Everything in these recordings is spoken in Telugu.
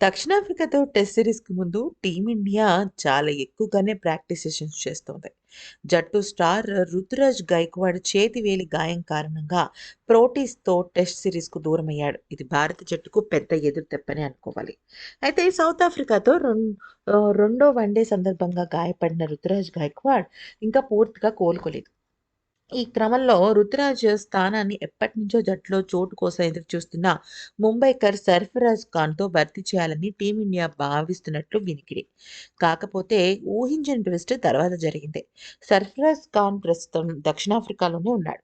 దక్షిణాఫ్రికాతో టెస్ట్ సిరీస్‌కి ముందు టీమిండియా చాలా ఎక్కువగానే ప్రాక్టీస్ సెషన్స్ చేస్తోంది. జట్టు స్టార్ రుతురాజ్ గైక్వాడ్ చేతి వేలి గాయం కారణంగా ప్రోటీస్‌తో టెస్ట్ సిరీస్‌కు దూరమయ్యాడు. ఇది భారత జట్టుకు పెద్ద ఎదురు తెప్పని అనుకోవాలి. అయితే సౌత్ ఆఫ్రికాతో రెండో వన్‌డే సందర్భంగా గాయపడిన రుతురాజ్ గైక్వాడ్ ఇంకా పూర్తిగా కోలుకోలేదు. ఈ క్రమంలో రుతురాజ్ స్థానాన్ని ఎప్పటి నుంచో జట్టులో చోటు కోసం ఎదురుచూస్తున్న ముంబైకర్ సర్ఫరాజ్ ఖాన్‌తో భర్తీ చేయాలని టీమిండియా భావిస్తున్నట్లు వినికిడి. కాకపోతే ఊహించని ట్విస్ట్ తర్వాత జరిగింది. సర్ఫరాజ్ ఖాన్ ప్రస్తుతం దక్షిణాఫ్రికాలోనే ఉన్నాడు.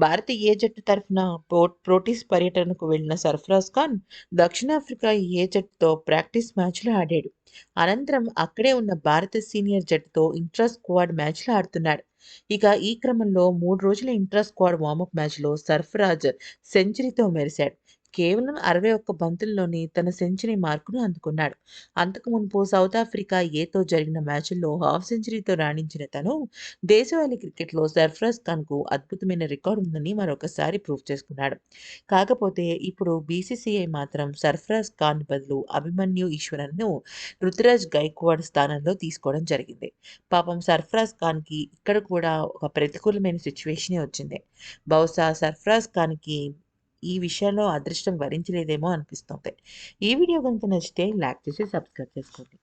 భారత ఏ జట్టు తరఫున ప్రో ప్రోటీస్ పర్యటనకు వెళ్ళిన సర్ఫరాజ్ ఖాన్ దక్షిణాఫ్రికా ఏ జట్టుతో ప్రాక్టీస్ మ్యాచ్‌లు ఆడాడు. అనంతరం అక్కడే ఉన్న భారత సీనియర్ జట్టుతో ఇంట్రా స్క్వాడ్ మ్యాచ్‌లు ఆడుతున్నాడు. ఇక ఈ క్రమంలో మూడు రోజుల ఇంట్రా స్క్వాడ్ వార్మప్ మ్యాచ్‌లో సర్ఫరాజ్ సెంచరీతో మెరిశాడు. కేవలం 61 బంతుల్లోనే తన సెంచరీ మార్కును అందుకున్నాడు. అంతకు మునుపు సౌత్ ఆఫ్రికా ఏతో జరిగిన మ్యాచ్ల్లో హాఫ్ సెంచరీతో రాణించిన తను దేశవాళీ క్రికెట్‌లో సర్ఫరాజ్ ఖాన్‌కు అద్భుతమైన రికార్డు ఉందని మరొకసారి ప్రూవ్ చేసుకున్నాడు. కాకపోతే ఇప్పుడు బీసీసీఐ మాత్రం సర్ఫరాజ్ ఖాన్ బదులు అభిమన్యు ఈశ్వరన్‌ను రుతురాజ్ గైక్వాడ్ స్థానంలో తీసుకోవడం జరిగింది. పాపం సర్ఫరాజ్ ఖాన్‌కి ఇక్కడ కూడా ఒక ప్రతికూలమైన సిచ్యువేషనే వచ్చింది. బహుశా సర్ఫరాజ్ ఖాన్‌కి ఈ విషయంలో అదృష్టం వరించలేదేమో అనిపిస్తుంది ఈ వీడియో కనుక నచ్చితే లైక్ చేసి సబ్స్క్రైబ్ చేసుకోండి.